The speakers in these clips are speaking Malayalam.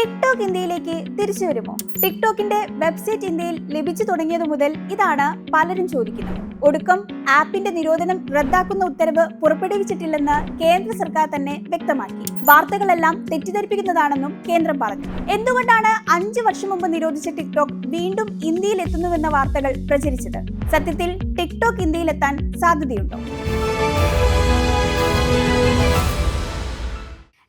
ടിക്ടോക്ക് ഇന്ത്യയിലേക്ക് തിരിച്ചു വരുമോ? ടിക്ടോക്കിന്റെ വെബ്സൈറ്റ് ഇന്ത്യയിൽ ലഭിച്ചു തുടങ്ങിയതു മുതൽ ഇതാണ് പലരും ചോദിക്കുന്നത്. ഒടുക്കം ആപ്പിന്റെ നിരോധനം റദ്ദാക്കുന്ന ഉത്തരവ് പുറപ്പെടുവിച്ചിട്ടില്ലെന്ന് കേന്ദ്ര സർക്കാർ തന്നെ വ്യക്തമാക്കി. വാർത്തകളെല്ലാം തെറ്റിദ്ധരിപ്പിക്കുന്നതാണെന്നും കേന്ദ്രം പറഞ്ഞു. എന്തുകൊണ്ടാണ് അഞ്ചു വർഷം മുമ്പ് നിരോധിച്ച ടിക്ടോക്ക് വീണ്ടും ഇന്ത്യയിൽ എത്തുന്നുവെന്ന വാർത്തകൾ പ്രചരിച്ചത്? സത്യത്തിൽ ടിക്ടോക്ക് ഇന്ത്യയിലെത്താൻ സാധ്യതയുണ്ടോ?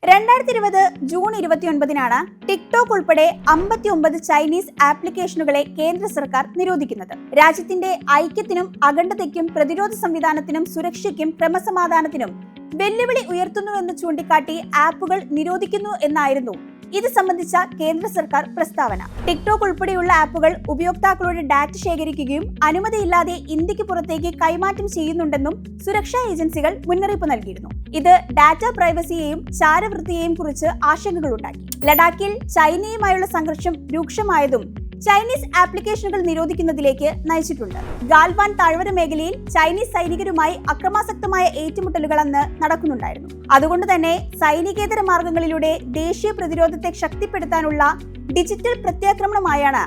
രണ്ടായിരത്തി ഇരുപത് ജൂൺ ഇരുപത്തിയൊൻപതിനാണ് ടിക്ടോക്ക് ഉൾപ്പെടെ അമ്പത്തി ഒമ്പത് ചൈനീസ് ആപ്ലിക്കേഷനുകളെ കേന്ദ്ര സർക്കാർ നിരോധിക്കുന്നത്. രാജ്യത്തിന്റെ ഐക്യത്തിനും അഖണ്ഡതയ്ക്കും പ്രതിരോധ സംവിധാനത്തിനും സുരക്ഷയ്ക്കും ക്രമസമാധാനത്തിനും വെല്ലുവിളി ഉയർത്തുന്നുവെന്ന് ചൂണ്ടിക്കാട്ടി ആപ്പുകൾ നിരോധിക്കുന്നു എന്നായിരുന്നു ഇത് സംബന്ധിച്ച കേന്ദ്ര സർക്കാർ പ്രസ്താവന. ടിക്ടോക്ക് ഉൾപ്പെടെയുള്ള ആപ്പുകൾ ഉപയോക്താക്കളുടെ ഡാറ്റ ശേഖരിക്കുകയും അനുമതിയില്ലാതെ ഇന്ത്യയ്ക്ക് പുറത്തേക്ക് കൈമാറ്റം ചെയ്യുന്നുണ്ടെന്നും സുരക്ഷാ ഏജൻസികൾ മുന്നറിയിപ്പ് നൽകിയിരുന്നു. ഇത് ഡാറ്റ പ്രൈവസിയെയും ചാരവൃത്തിയെയും കുറിച്ച് ആശങ്കകളുണ്ടാക്കി. ലഡാക്കിൽ ചൈനയുമായുള്ള സംഘർഷം രൂക്ഷമായതും ചൈനീസ് ആപ്ലിക്കേഷനുകൾ നിരോധിക്കുന്നതിലേക്ക് നയിച്ചിട്ടുണ്ട്. ഗാൽവാൻ താഴ്വര മേഖലയിൽ ചൈനീസ് സൈനികരുമായി അക്രമാസക്തമായ ഏറ്റുമുട്ടലുകൾ അന്ന് നടക്കുന്നുണ്ടായിരുന്നു. അതുകൊണ്ട് തന്നെ സൈനികേതര മാർഗങ്ങളിലൂടെ ദേശീയ പ്രതിരോധത്തെ ശക്തിപ്പെടുത്താനുള്ള ഡിജിറ്റൽ പ്രത്യാക്രമണമായാണ്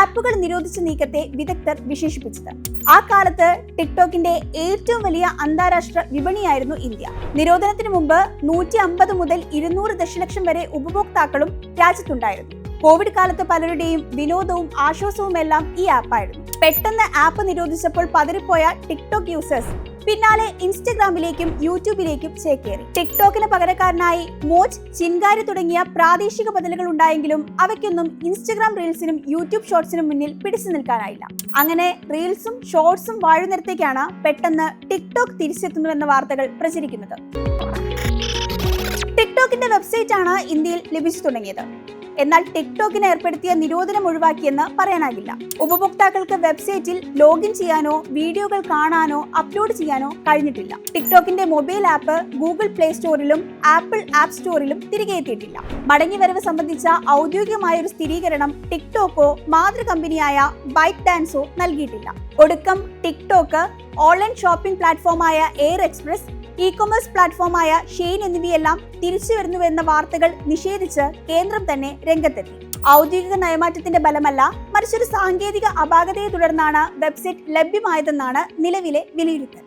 ആപ്പുകൾ നിരോധിച്ച നീക്കത്തെ വിദഗ്ധർ വിശേഷിപ്പിച്ചത്. ആ കാലത്ത് ടിക്ടോക്കിന്റെ ഏറ്റവും വലിയ അന്താരാഷ്ട്ര വിപണിയായിരുന്നു ഇന്ത്യ. നിരോധനത്തിന് മുമ്പ് നൂറ്റി അമ്പത് മുതൽ ഇരുന്നൂറ് ദശലക്ഷം വരെ ഉപഭോക്താക്കളും രാജ്യത്തുണ്ടായിരുന്നു. കോവിഡ് കാലത്ത് പലരുടെയും വിനോദവും ആശ്വാസവും എല്ലാം ഈ ആപ്പായിരുന്നു. പെട്ടെന്ന് ആപ്പ് നിരോധിച്ചപ്പോൾ പതറിപ്പോയ ടിക്ടോക്ക് യൂസേഴ്സ് പിന്നാലെ ഇൻസ്റ്റഗ്രാമിലേക്കും യൂട്യൂബിലേക്കും ചേക്കേറി. ടിക്ടോക്കിന് പകരക്കാരനായി മോജ് ചിൻകാരി തുടങ്ങിയ പ്രാദേശിക ബദലുകൾ ഉണ്ടായെങ്കിലും അവയ്ക്കൊന്നും ഇൻസ്റ്റഗ്രാം റീൽസിനും യൂട്യൂബ് ഷോർട്സിനും മുന്നിൽ പിടിച്ചു നിൽക്കാനായില്ല. അങ്ങനെ റീൽസും ഷോർട്സും വാഴുന്നിടത്തേക്കാണ് പെട്ടെന്ന് ടിക്ടോക്ക് തിരിച്ചെത്തുന്നുവെന്ന വാർത്തകൾ പ്രചരിക്കുന്നത്. ടിക്ടോക്കിന്റെ വെബ്സൈറ്റ് ആണ് ഇന്ത്യയിൽ ലഭിച്ചു തുടങ്ങിയത്. എന്നാൽ ടിക്ടോക്കിന് ഏർപ്പെടുത്തിയ നിരോധനം ഒഴിവാക്കിയെന്ന് പറയാനാകില്ല. ഉപഭോക്താക്കൾക്ക് വെബ്സൈറ്റിൽ ലോഗിൻ ചെയ്യാനോ വീഡിയോകൾ കാണാനോ അപ്ലോഡ് ചെയ്യാനോ കഴിഞ്ഞിട്ടില്ല. ടിക്ടോക്കിന്റെ മൊബൈൽ ആപ്പ് ഗൂഗിൾ പ്ലേ സ്റ്റോറിലും ആപ്പിൾ ആപ്പ് സ്റ്റോറിലും തിരികെ എത്തിയിട്ടില്ല. മടങ്ങിവരവ് സംബന്ധിച്ച ഔദ്യോഗികമായ ഒരു സ്ഥിരീകരണം ടിക്ടോക്കോ മാതൃ കമ്പനിയായ ബൈക്ക് ഡാൻസോ നൽകിയിട്ടില്ല. ഒടുക്കം ടിക്ടോക്ക് ഓൺലൈൻ ഷോപ്പിംഗ് പ്ലാറ്റ്ഫോമായ എയർ എക്സ്പ്രസ് ഇ കൊമേഴ്സ് പ്ലാറ്റ്ഫോമായ ഷെയ്ൻ എന്നിവയെല്ലാം തിരിച്ചു വരുന്നുവെന്ന വാർത്തകൾ നിഷേധിച്ച് കേന്ദ്രം തന്നെ രംഗത്തെത്തി. ഔദ്യോഗിക നയമാറ്റത്തിന്റെ ബലമല്ല മറിച്ചൊരു സാങ്കേതിക അപാകതയെ തുടർന്നാണ് വെബ്സൈറ്റ് ലഭ്യമായതെന്നാണ് നിലവിലെ വിലയിരുത്തൽ.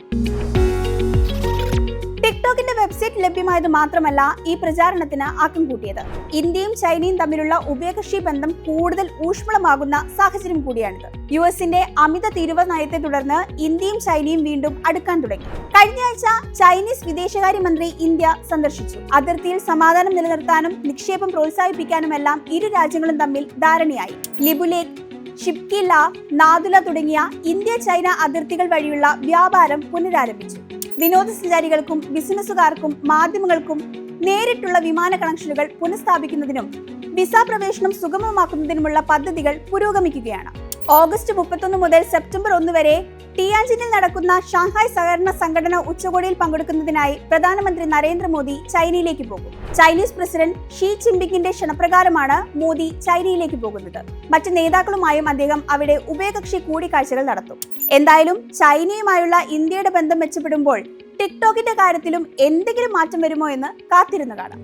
ടിക്ടോക്കിന്റെ വെബ്സൈറ്റ് ലഭ്യമായത് മാത്രമല്ല ഈ പ്രചാരണത്തിന് ആക്കം കൂട്ടിയത്. ഇന്ത്യയും ചൈനയും തമ്മിലുള്ള ഉഭയകക്ഷി ബന്ധം കൂടുതൽ ഊഷ്മളമാകുന്ന സാഹചര്യം കൂടിയാണിത്. യു എസിന്റെ അമിത തീരുവ നയത്തെ തുടർന്ന് ഇന്ത്യയും ചൈനയും വീണ്ടും അടുക്കാൻ തുടങ്ങി. കഴിഞ്ഞയാഴ്ച ചൈനീസ് വിദേശകാര്യമന്ത്രി ഇന്ത്യ സന്ദർശിച്ചു. അതിർത്തിയിൽ സമാധാനം നിലനിർത്താനും നിക്ഷേപം പ്രോത്സാഹിപ്പിക്കാനുമെല്ലാം ഇരു രാജ്യങ്ങളും തമ്മിൽ ധാരണയായി. ലിബുലേക് ഷിപ്കില നാദുല തുടങ്ങിയ ഇന്ത്യ ചൈന അതിർത്തികൾ വഴിയുള്ള വ്യാപാരം പുനരാരംഭിച്ചു. വിനോദസഞ്ചാരികൾക്കും ബിസിനസ്സുകാർക്കും മാധ്യമങ്ങൾക്കും നേരിട്ടുള്ള വിമാന കണക്ഷനുകൾ പുനഃസ്ഥാപിക്കുന്നതിനും വിസ പ്രവേശനം സുഗമമാക്കുന്നതിനുമുള്ള പദ്ധതികൾ പുരോഗമിക്കുകയാണ്. ഓഗസ്റ്റ് മുപ്പത്തൊന്ന് മുതൽ സെപ്റ്റംബർ ഒന്ന് വരെ ടിയാൻജിനിൽ നടക്കുന്ന ഷാങ്ഹായ് സഹകരണ സംഘടന ഉച്ചകോടിയിൽ പങ്കെടുക്കുന്നതിനായി പ്രധാനമന്ത്രി നരേന്ദ്രമോദി ചൈനയിലേക്ക് പോകും. ചൈനീസ് പ്രസിഡന്റ് ഷീ ചിൻപിങ്ങിന്റെ ക്ഷണപ്രകാരമാണ് മോദി ചൈനയിലേക്ക് പോകുന്നത്. മറ്റ് നേതാക്കളുമായും അദ്ദേഹം അവിടെ ഉഭയകക്ഷി കൂടിക്കാഴ്ചകൾ നടത്തും. എന്തായാലും ചൈനയുമായുള്ള ഇന്ത്യയുടെ ബന്ധം മെച്ചപ്പെടുമ്പോൾ ടിക്ടോക്കിന്റെ കാര്യത്തിലും എന്തെങ്കിലും മാറ്റം വരുമോ എന്ന് കാത്തിരുന്നു കാണാം.